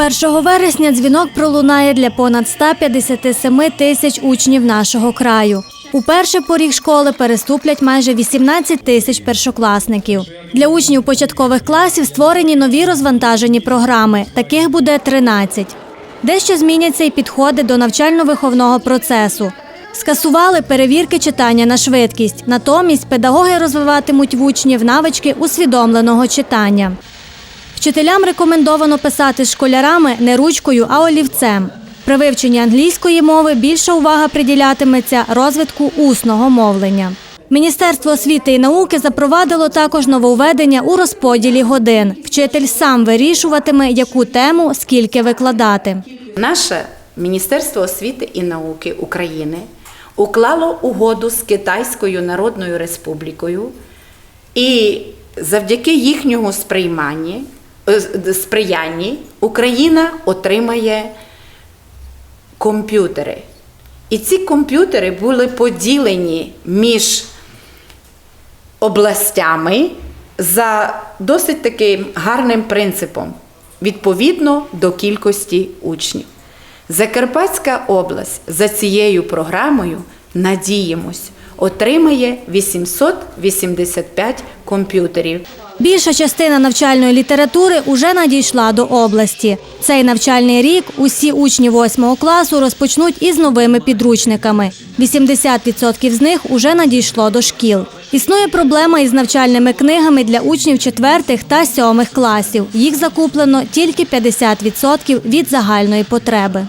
1 вересня дзвінок пролунає для понад 157 тисяч учнів нашого краю. Уперше поріг школи переступлять майже 18 тисяч першокласників. Для учнів початкових класів створені нові розвантажені програми. Таких буде 13. Дещо зміняться і підходи до навчально-виховного процесу. Скасували перевірки читання на швидкість. Натомість педагоги розвиватимуть в учнів навички усвідомленого читання. Вчителям рекомендовано писати школярами не ручкою, а олівцем. При вивченні англійської мови більша увага приділятиметься розвитку усного мовлення. Міністерство освіти і науки запровадило також нововведення у розподілі годин. Вчитель сам вирішуватиме, яку тему скільки викладати. Наше Міністерство освіти і науки України уклало угоду з Китайською Народною Республікою, і завдяки їхньому сприйманні, е, сприянні Україна отримає комп'ютери. І ці комп'ютери були поділені між областями за досить таким гарним принципом відповідно до кількості учнів. Закарпатська область за цією програмою, надіємось, отримає 885 комп'ютерів. Більша частина навчальної літератури уже надійшла до області. Цей навчальний рік усі учні 8 класу розпочнуть із новими підручниками. 80% з них уже надійшло до шкіл. Існує проблема із навчальними книгами для учнів 4 та 7 класів. Їх закуплено тільки 50% від загальної потреби.